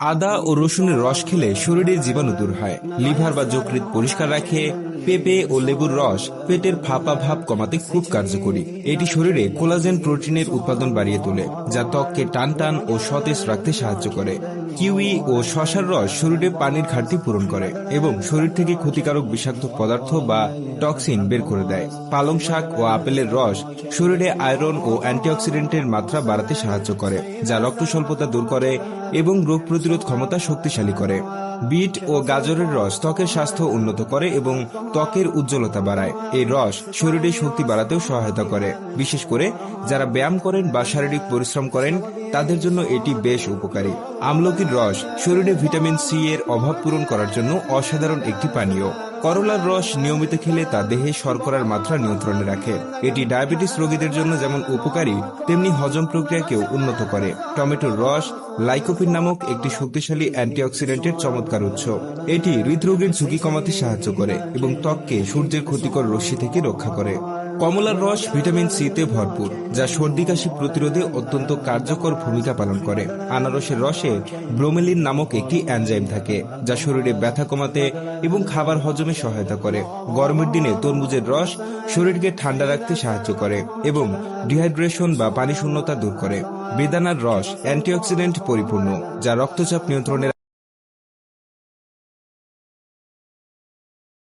আদা ও রসুনের রস খেলে শরীরের জীবাণু দূর হয়। লিভার বা যকৃৎ পরিষ্কার রাখে, পেঁপে ও লেবুর রস পেটের ফাঁপা ভাব কমাতে খুব কার্যকরী। এটি শরীরে কোলাজেন প্রোটিনের উৎপাদন বাড়িয়ে তোলে, যা ত্বককে টান টান ও সতেজ রাখতে সাহায্য করে। কিউই ও শশার রস শরীরে পানির ঘাটতি পূরণ করে এবং শরীর থেকে ক্ষতিকারক বিষাক্ত পদার্থ বা টক্সিন বের করে দেয়। পালং শাক ও আপেলের রস শরীরে আয়রন ও অ্যান্টিঅক্সিডেন্টের মাত্রা বাড়াতে সাহায্য করে, যা রক্ত স্বল্পতা দূর করে এবং রোগ প্রতিরোধ ক্ষমতা শক্তিশালী করে। বিট ও গাজরের রস ত্বকের স্বাস্থ্য উন্নত করে এবং ত্বকের উজ্জ্বলতা বাড়ায়। এই রস শরীরে শক্তি বাড়াতেও সহায়তা করে। বিশেষ করে যারা ব্যায়াম করেন বা শারীরিক পরিশ্রম করেন, তাদের জন্য এটি বেশ উপকারী। আমলকির রস শরীরে ভিটামিন সি এর অভাব পূরণ করার জন্য অসাধারণ একটি পানীয়। করলার রস নিয়মিত খেলে তা দেহে শর্করার মাত্রা নিয়ন্ত্রণে রাখে। এটি ডায়াবেটিস রোগীদের জন্য যেমন উপকারী, তেমনি হজম প্রক্রিয়াকেও উন্নত করে। টমেটোর রস লাইকোপিন নামক একটি শক্তিশালী অ্যান্টিঅক্সিডেন্টের চমৎকার উৎস। এটি হৃদরোগের ঝুঁকি কমাতে সাহায্য করে এবং ত্বককে সূর্যের ক্ষতিকর রশ্মি থেকে রক্ষা করে। কমলার রস ভিটামিন সি তে ভরপুর, যা সর্দি কাশি প্রতিরোধে অত্যন্ত কার্যকর ভূমিকা পালন করে। আনারসের রসে ব্রোমেলিন নামক একটি অ্যানজাইম থাকে, যা শরীরে ব্যথা কমাতে এবং খাবার হজমে সহায়তা করে। গরমের দিনে তরমুজের রস শরীরকে ঠান্ডা রাখতে সাহায্য করে এবং ডিহাইড্রেশন বা পানি শূন্যতা দূর করে। বেদানার রস অ্যান্টিঅক্সিডেন্ট পরিপূর্ণ, যা রক্তচাপ নিয়ন্ত্রণে